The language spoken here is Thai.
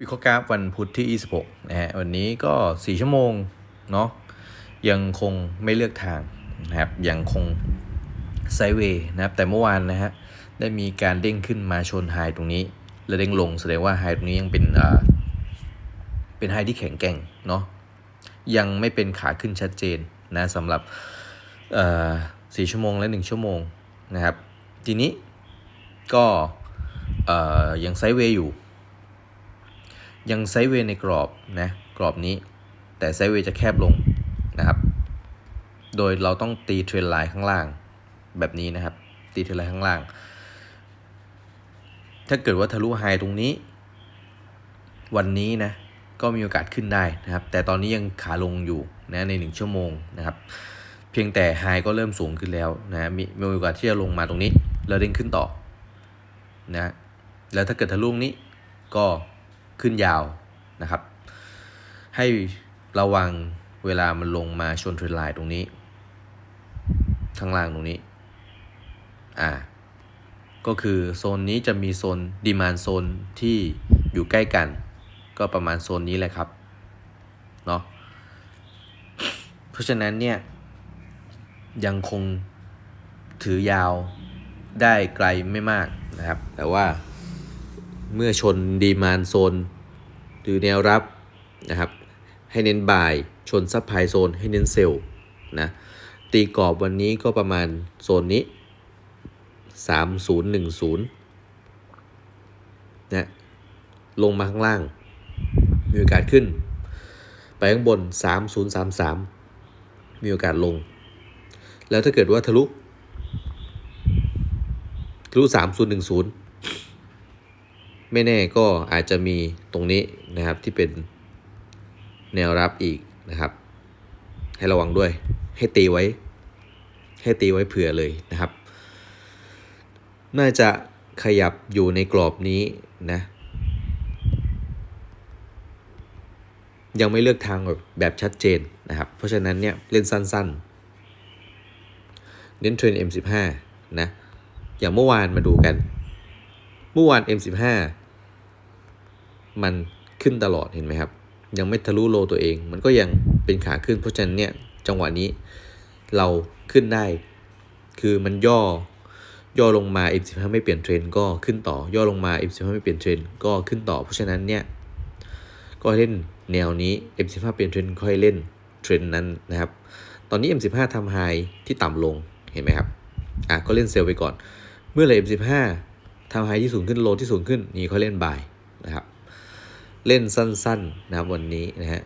วิเคราะห์กราฟวันพุธที่ 26 นะฮะ วันนี้ก็ 4 ชั่วโมง เนาะ ยังคงไม่เลือกทางนะครับ ยังคงไซเวย์นะครับ แต่เมื่อวานนะฮะ ได้มีการเด้งขึ้นมาชนไฮตรงนี้ แล้วเด้งลง แสดงว่าไฮตรงนี้ยังเป็นอ่าเป็นไฮที่แข็งแกร่ง เนาะ ยังไม่เป็นขาขึ้นชัดเจนนะสำหรับเอ่อ4ชั่วโมงและ 1 ชั่วโมงนะครับ ทีนี้ก็เอ่อยังไซเวย์อยู่ ยังไซด์เวย์ในกรอบนะกรอบนี้ แต่ไซด์เวย์จะแคบลงนะครับ โดยเราต้องตีเทรนไลน์ข้างล่างแบบนี้นะครับ ตีเทรนไลน์ข้างล่าง ถ้าเกิดว่าทะลุไฮตรงนี้ วันนี้นะก็มีโอกาสขึ้นได้นะครับ แต่ตอนนี้ยังขาลงอยู่นะใน 1 ชั่วโมงนะครับ เพียงแต่ไฮก็เริ่มสูงขึ้นแล้วนะมีมีโอกาสที่จะลงมาตรงนี้ แล้วเด้งขึ้นต่อนะแล้วถ้าเกิดทะลุตรงนี้ก็ ขึ้นยาวนะครับ ให้ระวังเวลามันลงมาชนเทรนไลน์ตรงนี้ ข้างล่างตรงนี้ อ่า ก็คือโซนนี้จะมีโซนดีมานโซนที่อยู่ใกล้กัน ก็ประมาณโซนนี้แหละครับ เนาะ เพราะฉะนั้นเนี่ย ยังคงถือยาวได้ไกลไม่มากนะครับ แต่ว่า เมื่อชนดีมานโซน หรือแนวรับนะครับ ให้เน้นบ่ายชนซับไพโซน ให้เน้นเซลล์นะตีกรอบวันนี้ก็ประมาณโซนนี้ 3010นะลงมาข้างล่าง มีโอกาสขึ้น ไปข้างบน 3033 มีโอกาสลง แล้วถ้าเกิดว่าทะลุทะลุ3010 ไม่แน่ก็อาจจะมีตรงนี้นะครับที่เป็นแนวรับอีกนะครับ ให้ระวังด้วยให้ตีไว้ ให้ตีไว้เผื่อเลยนะครับ น่าจะขยับอยู่ในกรอบนี้นะยังไม่เลือกทางแบบแบบชัดเจนนะครับ เพราะฉะนั้นเนี่ยเล่นสั้นๆ เน้นเทรน M15 นะ อย่างเมื่อวานมาดูกัน เมื่อวาน M15 มันขึ้นตลอดเห็นไหมครับ ยังไม่ทะลุโลตัวเอง มันก็ยังเป็นขาขึ้น เพราะฉะนั้นเนี่ยจังหวะนี้เราขึ้นได้ คือมันย่อย่อลงมา M15 ไม่เปลี่ยนเทรนด์ก็ขึ้นต่อย่อลงมา M15 ไม่เปลี่ยนเทรนด์ก็ขึ้นต่อ เพราะฉะนั้นเนี่ยก็เล่นแนวนี้ M15 เปลี่ยนเทรนด์ค่อยเล่นเทรนด์นั้นนะครับ ตอนนี้ M15 ทำไฮที่ต่ำลงเห็นไหมครับอะก็เล่นเซลล์ไปก่อน เมื่อไหร่ M15 ทำไฮที่สูงขึ้นโลที่สูงขึ้นนี่เขาเล่นบายนะครับ เล่นสั้นๆนะครับวันนี้นะฮะ